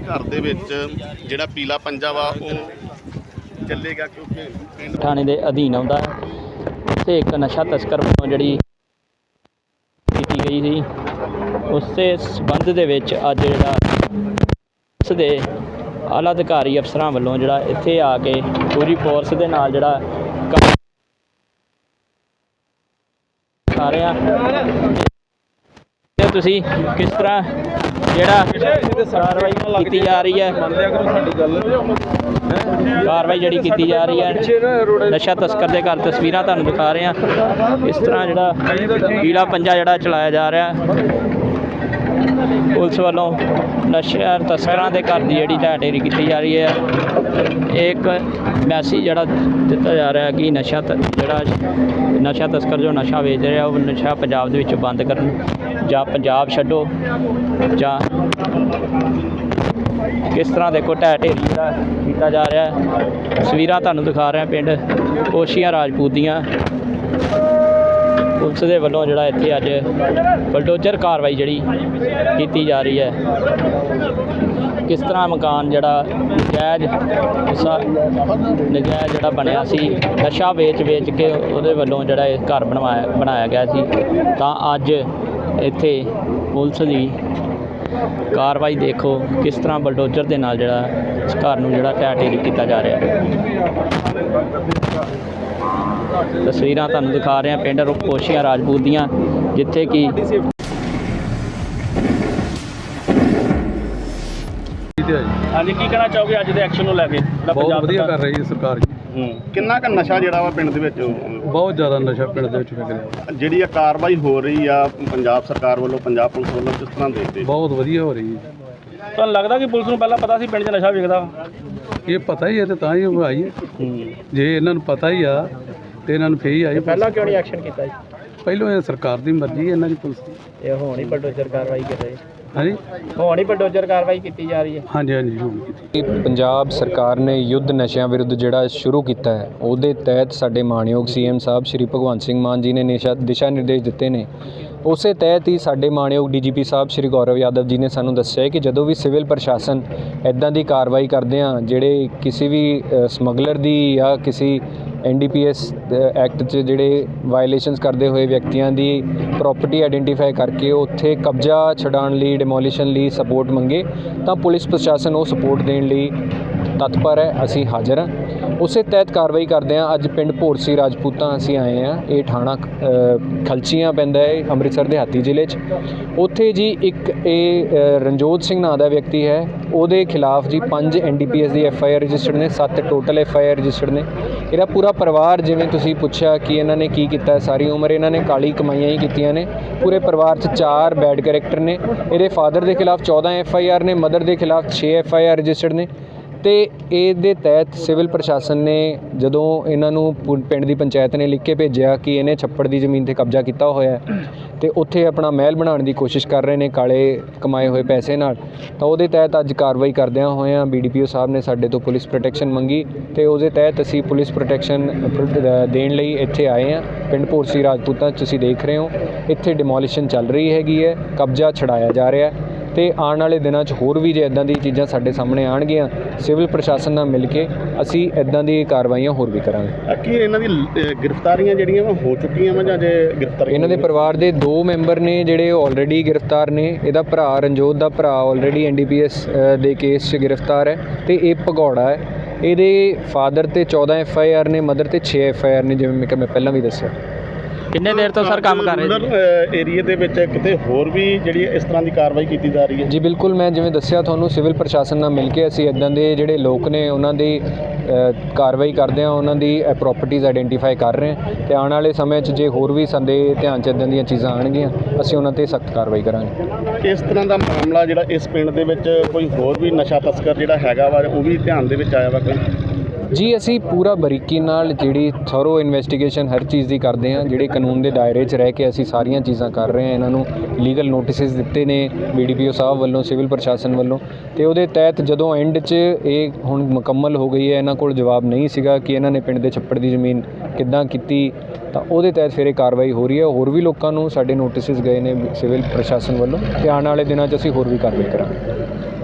ਇਸ ਘਰ ਦੇ ਵਿੱਚ ਜਿਹੜਾ ਪੀਲਾ ਪੰਜਾ ਵਾ, ਉਹ ਚੱਲੇਗਾ ਕਿਉਂਕਿ ਪਿੰਡ ਥਾਣੇ ਦੇ ਅਧੀਨ ਆਉਂਦਾ ਹੈ। ਤੇ ਇੱਕ ਨਸ਼ਾ ਤਸਕਰ ਵੱਲੋਂ ਜਿਹੜੀ ਕੀਤੀ ਗਈ ਸੀ, ਉਸੇ ਸਬੰਧ ਦੇ ਵਿੱਚ ਅੱਜ ਜਿਹੜਾ ਉਸ ਦੇ ਆਲਾ ਅਧਿਕਾਰੀ ਅਫਸਰਾਂ ਵੱਲੋਂ ਜਿਹੜਾ ਇੱਥੇ ਆ ਕੇ ਪੂਰੀ ਫੋਰਸ ਦੇ ਨਾਲ ਜਿਹੜਾ ਕੰਮ ਰਿਹਾ। ਤੇ ਤੁਸੀਂ ਕਿਸ ਤਰ੍ਹਾਂ ਜਿਹੜਾ ਕਾਰਵਾਈ ਕੀਤੀ ਜਾ ਰਹੀ ਹੈ? ਕਾਰਵਾਈ ਜਿਹੜੀ ਕੀਤੀ ਜਾ ਰਹੀ ਹੈ, ਨਸ਼ਾ ਤਸਕਰ ਦੇ ਘਰ ਤਸਵੀਰਾਂ ਤੁਹਾਨੂੰ ਦਿਖਾ ਰਹੇ ਹਾਂ। ਇਸ ਤਰ੍ਹਾਂ ਜਿਹੜਾ ਪੀਲਾ ਪੰਜਾ ਜਿਹੜਾ ਚਲਾਇਆ ਜਾ ਰਿਹਾ। ਪੁਲਿਸ ਵੱਲੋਂ ਨਸ਼ਾ ਤਸਕਰਾਂ ਦੇ ਘਰ ਦੀ ਜਿਹੜੀ ਢਾਹ ਢੇਰੀ ਕੀਤੀ ਜਾ ਰਹੀ ਹੈ। ਇਹ ਇੱਕ ਮੈਸੇਜ ਜਿਹੜਾ ਦਿੱਤਾ ਜਾ ਰਿਹਾ ਕਿ ਨਸ਼ਾ ਤ- ਜਿਹੜਾ ਨਸ਼ਾ ਤਸਕਰ ਜੋ ਨਸ਼ਾ ਵੇਚ ਰਿਹਾ, ਉਹ ਨਸ਼ਾ ਪੰਜਾਬ ਦੇ ਵਿੱਚ ਬੰਦ ਕਰਨ। ਜਾਂ ਪੰਜਾਬ ਛੱਡੋ ਜਾਂ ਕਿਸ ਤਰ੍ਹਾਂ ਦੇਖੋ ਢਹਿ ਢੇਰੀ ਜਿਹੜਾ ਕੀਤਾ ਜਾ ਰਿਹਾ ਹੈ। ਤਸਵੀਰਾਂ ਤੁਹਾਨੂੰ ਦਿਖਾ ਰਿਹਾ ਪਿੰਡ ਕੋਸ਼ੀਆਂ ਰਾਜਪੂਤ ਦੀਆਂ। ਪੁਲਿਸ ਦੇ ਵੱਲੋਂ ਜਿਹੜਾ ਇੱਥੇ ਅੱਜ ਬਲਡੋਜ਼ਰ ਕਾਰਵਾਈ ਜਿਹੜੀ ਕੀਤੀ ਜਾ ਰਹੀ ਹੈ। ਕਿਸ ਤਰ੍ਹਾਂ ਮਕਾਨ ਜਿਹੜਾ ਨਜਾਇਜ਼ ਨਜਾਇਜ਼ ਜਿਹੜਾ ਬਣਿਆ ਸੀ, ਨਸ਼ਾ ਵੇਚ ਵੇਚ ਕੇ ਉਹਦੇ ਵੱਲੋਂ ਜਿਹੜਾ ਇਹ ਘਰ ਬਣਵਾਇਆ ਬਣਾਇਆ ਗਿਆ ਸੀ। ਤਾਂ ਅੱਜ ਇੱਥੇ ਪੁਲਿਸ ਦੀ ਕਾਰਵਾਈ ਦੇਖੋ ਕਿਸ ਤਰ੍ਹਾਂ ਬਲਡੋਜ਼ਰ ਦੇ ਨਾਲ ਜਿਹੜਾ ਇਸ ਘਰ ਨੂੰ ਜਿਹੜਾ ਢੇਰੀ ਕੀਤਾ ਜਾ ਰਿਹਾ ਹੈ। ਤਸਵੀਰਾਂ ਤੁਹਾਨੂੰ ਦਿਖਾ ਰਹੇ ਹਾਂ ਪਿੰਡ ਰੁਪੋਸ਼ੀਆਂ ਰਾਜਪੂਤ ਦੀਆਂ ਜਿੱਥੇ ਕਿ ਹਾਂਜੀ ਕੀ ਕਹਿਣਾ ਚਾਹੋਗੇ ਅੱਜ ਦੇ ਐਕਸ਼ਨ ਨੂੰ ਲੈ ਕੇ? ਬਹੁਤ ਵਧੀਆ ਕਰ ਰਹੀ ਹੈ ਸਰਕਾਰ ਜੀ। ਕਿੰਨਾ ਕੁ ਨਸ਼ਾ ਜਿਹੜਾ ਵਾ ਪਿੰਡ ਦੇ ਵਿੱਚ? ਬਹੁਤ ਜ਼ਿਆਦਾ ਨਸ਼ਾ ਪਿੰਡ ਦੇ ਵਿੱਚ ਵਿਕ ਰਿਹਾ ਜਿਹੜੀ ਇਹ ਕਾਰਵਾਈ ਹੋ ਰਹੀ ਆ ਪੰਜਾਬ ਸਰਕਾਰ ਵੱਲੋਂ ਪੰਜਾਬ ਪੁਲਿਸ ਵੱਲੋਂ ਕਿਸ ਤਰ੍ਹਾਂ ਦੇਖਦੇ? ਬਹੁਤ ਵਧੀਆ ਹੋ ਰਹੀ ਹੈ। ਤੁਹਾਨੂੰ ਲੱਗਦਾ ਕਿ ਪੁਲਿਸ ਨੂੰ ਪਹਿਲਾਂ ਪਤਾ ਸੀ ਪਿੰਡ 'ਚ ਨਸ਼ਾ ਵਿਕਦਾ? ਇਹ ਪਤਾ ਹੀ ਹੈ ਤੇ ਤਾਂ ਹੀ ਉਹ ਆਈ ਹੈ। ਜੇ ਇਹਨਾਂ ਨੂੰ ਪਤਾ ਹੀ ਆ ਤੇ ਇਹਨਾਂ ਨੂੰ ਫੇਰ ਹੀ ਆਈ ਪਹਿਲਾਂ ਕਿਉਂ ਨਹੀਂ ਐਕਸ਼ਨ ਕੀਤਾ ਜੀ? ਪਹਿਲੋਂ ਇਹ ਸਰਕਾਰ ਦੀ ਮਰਜ਼ੀ ਹੈ ਇਹਨਾਂ ਦੀ ਪੁਲਿਸ ਦੀ। ਇਹ ਹੁਣ ਹੀ ਬਲਡੋਜ਼ਰ ਕਾਰਵਾਈ ਕਰ ਰਹੇ। ਹਾਂਜੀ? ਹੁਣ ਹੀ ਬਲਡੋਜ਼ਰ ਕਾਰਵਾਈ ਕੀਤੀ ਜਾ ਰਹੀ ਹੈ। ਹਾਂਜੀ ਹਾਂਜੀ ਹੋ ਗਈ ਕਿ ਪੰਜਾਬ ਸਰਕਾਰ ਨੇ ਯੁੱਧ ਨਸ਼ਿਆਂ ਵਿਰੁੱਧ ਜਿਹੜਾ ਸ਼ੁਰੂ ਕੀਤਾ ਹੈ ਉਹਦੇ ਤਹਿਤ ਸਾਡੇ ਮਾਣਯੋਗ ਸੀਐਮ ਸਾਹਿਬ ਸ਼੍ਰੀ ਭਗਵੰਤ ਸਿੰਘ ਮਾਨ ਜੀ ਨੇ ਨਿਸ਼ਾ ਦਿਸ਼ਾ ਨਿਰਦੇਸ਼ ਦਿੱਤੇ ਨੇ। ਉਸੇ ਤਹਿਤ ਹੀ ਸਾਡੇ ਮਾਣਯੋਗ ਡੀਜੀਪੀ ਸਾਹਿਬ ਸ਼੍ਰੀ ਗੌਰਵ ਯਾਦਵ ਜੀ ਨੇ ਸਾਨੂੰ ਦੱਸਿਆ ਕਿ ਜਦੋਂ ਵੀ ਸਿਵਲ ਪ੍ਰਸ਼ਾਸਨ ਇਦਾਂ ਦੀ ਕਾਰਵਾਈ ਕਰਦੇ ਆ, ਜਿਹੜੇ ਕਿਸੇ ਵੀ ਸਮਗਲਰ ਦੀ ਜਾਂ ਕਿਸੇ ਐਨਡੀਪੀਐਸ ਐਕਟ 'ਚ ਜਿਹੜੇ ਵਾਇਲੇਸ਼ਨਸ ਕਰਦੇ ਹੋਏ ਵਿਅਕਤੀਆਂ ਦੀ ਪ੍ਰਾਪਰਟੀ ਆਇਡੈਂਟੀਫਾਈ ਕਰਕੇ ਉੱਥੇ ਕਬਜ਼ਾ ਛਡਾਉਣ ਲਈ ਡਿਮੋਲੀਸ਼ਨ ਲਈ ਸਪੋਰਟ ਮੰਗੇ, ਤਾਂ ਪੁਲਿਸ ਪ੍ਰਸ਼ਾਸਨ ਉਹ ਸਪੋਰਟ ਦੇਣ ਲਈ ਤਤਪਰ ਹੈ। ਅਸੀਂ ਹਾਜ਼ਰ ਹਾਂ। ਉਸੇ ਤਹਿਤ ਕਾਰਵਾਈ ਕਰਦੇ ਹਾਂ। ਅੱਜ ਪਿੰਡ ਭੋਰਸੀ ਰਾਜਪੂਤਾਂ ਅਸੀਂ ਆਏ ਹਾਂ। ਇਹ ਥਾਣਾ ਖਲਚੀਆਂ ਪੈਂਦਾ ਹੈ, ਅੰਮ੍ਰਿਤਸਰ ਦੇ ਹਾਤੀ ਜ਼ਿਲ੍ਹੇ 'ਚ। ਉੱਥੇ ਜੀ ਇੱਕ ਇਹ ਰਣਜੋਤ ਸਿੰਘ ਨਾਂ ਦਾ ਵਿਅਕਤੀ ਹੈ। ਉਹਦੇ ਖਿਲਾਫ ਜੀ 5 ਐਨਡੀਪੀਐਸ ਦੀ ਐਫ ਆਈ ਆਰ ਰਜਿਸਟਰਡ ਨੇ 7 total F I R registered ਨੇ। ਇਹਦਾ ਪੂਰਾ ਪਰਿਵਾਰ ਜਿਵੇਂ ਤੁਸੀਂ ਪੁੱਛਿਆ ਕਿ ਇਹਨਾਂ ਨੇ ਕੀ ਕੀਤਾ ਸਾਰੀ ਉਮਰ ਇਹਨਾਂ ਨੇ ਕਾਲੀ ਕਮਾਈਆਂ ਹੀ ਕੀਤੀਆਂ ਨੇ। ਪੂਰੇ ਪਰਿਵਾਰ 'ਚ ਚਾਰ ਬੈਡ ਕੈਰੈਕਟਰ ਨੇ। ਇਹਦੇ ਫਾਦਰ ਦੇ ਖਿਲਾਫ 14 ਐਫ ਆਈ ਆਰ ਨੇ ਮਦਰ ਦੇ ਖਿਲਾਫ 6 ਐਫ ਆਈ ਆਰ ਰਜਿਸਟਰਡ ਨੇ। ਤੇ ਇਹਦੇ ਤਹਿਤ ਸਿਵਲ ਪ੍ਰਸ਼ਾਸਨ ਨੇ ਜਦੋਂ ਇਹਨਾਂ ਨੂੰ ਪੁ- ਪਿੰਡ ਦੀ ਪੰਚਾਇਤ ਨੇ ਲਿਖ ਕੇ ਭੇਜਿਆ ਕਿ ਇਹਨੇ ਛੱਪੜ ਦੀ ਜ਼ਮੀਨ ਤੇ ਕਬਜ਼ਾ ਕੀਤਾ ਹੋਇਆ ਹੈ ਤੇ ਉੱਥੇ ਆਪਣਾ ਮਹਿਲ ਬਣਾਉਣ ਦੀ ਕੋਸ਼ਿਸ਼ ਕਰ ਰਹੇ ਨੇ ਕਾਲੇ ਕਮਾਏ ਹੋਏ ਪੈਸੇ ਨਾਲ, ਤਾਂ ਉਹਦੇ ਤਹਿਤ ਅੱਜ ਕਾਰਵਾਈ ਕਰਦਿਆਂ ਹੋਇਆਂ ਬੀਡੀਪੀਓ ਸਾਹਿਬ ਨੇ ਸਾਡੇ ਤੋਂ ਪੁਲਿਸ ਪ੍ਰੋਟੈਕਸ਼ਨ ਮੰਗੀ ਤੇ ਉਹਦੇ ਤਹਿਤ ਅਸੀਂ ਪੁਲਿਸ ਪ੍ਰੋਟੈਕਸ਼ਨ ਦੇਣ ਲਈ ਇੱਥੇ ਆਏ ਹਾਂ। ਪਿੰਡ ਭੋਰਸੀ ਰਾਜਪੂਤਾਂ 'ਚ ਤੁਸੀਂ ਦੇਖ ਰਹੇ ਹੋ, ਇੱਥੇ ਡਿਮੋਲੀਸ਼ਨ ਚੱਲ ਰਹੀ ਹੈਗੀ ਹੈ, ਕਬਜ਼ਾ ਛਡਾਇਆ ਜਾ ਰਿਹਾ ਹੈ। ਤੇ ਆਉਣ ਵਾਲੇ ਦਿਨਾਂ 'ਚ ਹੋਰ ਵੀ ਜੇ ਇਦਾਂ ਦੀ ਚੀਜ਼ਾਂ ਸਾਡੇ ਸਾਹਮਣੇ ਆਣਗੀਆਂ ਸਿਵਲ ਪ੍ਰਸ਼ਾਸਨ ਨਾਲ ਮਿਲ ਕੇ ਅਸੀਂ ਇਦਾਂ ਦੀ ਕਾਰਵਾਈਆਂ ਹੋਰ ਵੀ ਕਰਾਂਗੇ। ਕੀ ਇਹਨਾਂ ਦੀ ਗ੍ਰਿਫਤਾਰੀਆਂ ਜਿਹੜੀਆਂ ਵਾ ਹੋ ਚੁੱਕੀਆਂ ਵਾ ਜਾਂ ਜੇ ਗ੍ਰਿਫਤਾਰੀਆਂ ਇਹਨਾਂ ਦੇ ਪਰਿਵਾਰ ਦੇ ਦੋ ਮੈਂਬਰ ਨੇ ਜਿਹੜੇ ਆਲਰੇਡੀ ਗ੍ਰਿਫਤਾਰ ਨੇ ਇਹਦਾ ਭਰਾ ਰਣਜੋਤ ਦਾ ਭਰਾ ਆਲਰੇਡੀ ਐਨਡੀਪੀਐਸ ਦੇ ਕੇਸ 'ਚ ਗ੍ਰਿਫਤਾਰ ਹੈ ਤੇ ਇਹ ਭਗੌੜਾ ਹੈ। ਇਹਦੇ ਫਾਦਰ ਤੇ 14 ਐਫ ਆਈ ਆਰ ਨੇ ਮਦਰ ਤੇ 6 ਐਫ ਆਈ ਆਰ ਨੇ ਜਿਵੇਂ ਮੈਂ ਪਹਿਲਾਂ ਵੀ ਦੱਸਿਆ। ਕਿੰਨੇ ਦੇਰ ਤੋਂ ਸਰ ਕੰਮ ਕਰ ਰਹੇ ਸੀ? ਏਰੀਆ ਦੇ ਵਿੱਚ ਕਿਤੇ ਹੋਰ ਵੀ ਜਿਹੜੀ ਇਸ ਤਰ੍ਹਾਂ ਦੀ ਕਾਰਵਾਈ ਕੀਤੀ ਜਾ ਰਹੀ ਹੈ। ਜੀ ਬਿਲਕੁਲ ਮੈਂ ਜਿਵੇਂ ਦੱਸਿਆ ਤੁਹਾਨੂੰ ਸਿਵਲ ਪ੍ਰਸ਼ਾਸਨ ਨਾਲ ਮਿਲ ਕੇ ਅਸੀਂ ਇਦਾਂ ਦੇ ਜਿਹੜੇ ਲੋਕ ਨੇ ਉਹਨਾਂ ਦੀ ਅ, ਕਾਰਵਾਈ ਕਰਦੇ ਹਾਂ ਉਹਨਾਂ ਦੀ ਪ੍ਰਾਪਰਟੀਆਂ ਆਇਡੈਂਟੀਫਾਈ ਕਰ ਰਹੇ ਹਾਂ ਤੇ ਆਉਣ ਵਾਲੇ ਸਮੇਂ 'ਚ ਜੇ ਹੋਰ ਵੀ ਸੰਦੇ ਧਿਆਨ 'ਚ ਇਦਾਂ ਦੀਆਂ ਚੀਜ਼ਾਂ ਆਣਗੀਆਂ ਅਸੀਂ ਉਹਨਾਂ ਤੇ ਸਖਤ ਕਾਰਵਾਈ ਕਰਾਂਗੇ। ਇਸ ਤਰ੍ਹਾਂ ਦਾ ਮਾਮਲਾ ਜਿਹੜਾ ਇਸ ਪਿੰਡ ਦੇ ਵਿੱਚ ਕੋਈ ਹੋਰ ਵੀ ਨਸ਼ਾ ਤਸਕਰ ਜਿਹੜਾ ਹੈਗਾ ਵਾ ਉਹ ਵੀ ਧਿਆਨ ਦੇ ਵਿੱਚ ਆਇਆ ਵਾ ਕੋਈ? ਜੀ, ਅਸੀਂ ਪੂਰਾ ਬਰੀਕੀ ਨਾਲ ਜਿਹੜੀ ਥਰੋ ਇਨਵੈਸਟੀਗੇਸ਼ਨ ਹਰ ਚੀਜ਼ ਦੀ ਕਰਦੇ ਹਾਂ, ਜਿਹੜੇ ਕਾਨੂੰਨ ਦੇ ਦਾਇਰੇ 'ਚ ਰਹਿ ਕੇ ਅਸੀਂ ਸਾਰੀਆਂ ਚੀਜ਼ਾਂ ਕਰ ਰਹੇ ਹਾਂ, ਇਹਨਾਂ ਨੂੰ ਲੀਗਲ ਨੋਟਿਸਸ ਦਿੱਤੇ ਨੇ ਬੀਡੀਪੀਓ ਸਾਹਿਬ ਵੱਲੋਂ ਸਿਵਲ ਪ੍ਰਸ਼ਾਸਨ ਵੱਲੋਂ ਤੇ ਉਹਦੇ ਤਹਿਤ ਜਦੋਂ ਐਂਡ 'ਚ ਇਹ ਹੁਣ ਮੁਕੰਮਲ ਹੋ ਗਈ ਹੈ, ਇਹਨਾਂ ਕੋਲ ਜਵਾਬ ਨਹੀਂ ਸੀਗਾ ਕਿ ਇਹਨਾਂ ਨੇ ਪਿੰਡ ਦੇ ਛੱਪੜ ਦੀ ਜ਼ਮੀਨ ਕਿੱਦਾਂ ਕੀਤੀ, ਤਾਂ ਉਹਦੇ ਤਹਿਤ ਫਿਰ ਇਹ ਕਾਰਵਾਈ ਹੋ ਰਹੀ ਹੈ। ਹੋਰ ਵੀ ਲੋਕਾਂ ਨੂੰ ਸਾਡੇ ਨੋਟਿਸਸ ਗਏ ਨੇ ਸਿਵਲ ਪ੍ਰਸ਼ਾਸਨ ਵੱਲੋਂ ਤੇ ਆਉਣ ਵਾਲੇ ਦਿਨਾਂ 'ਚ ਅਸੀਂ ਹੋਰ ਵੀ ਕਾਰਵਾਈ ਕਰਾਂਗੇ।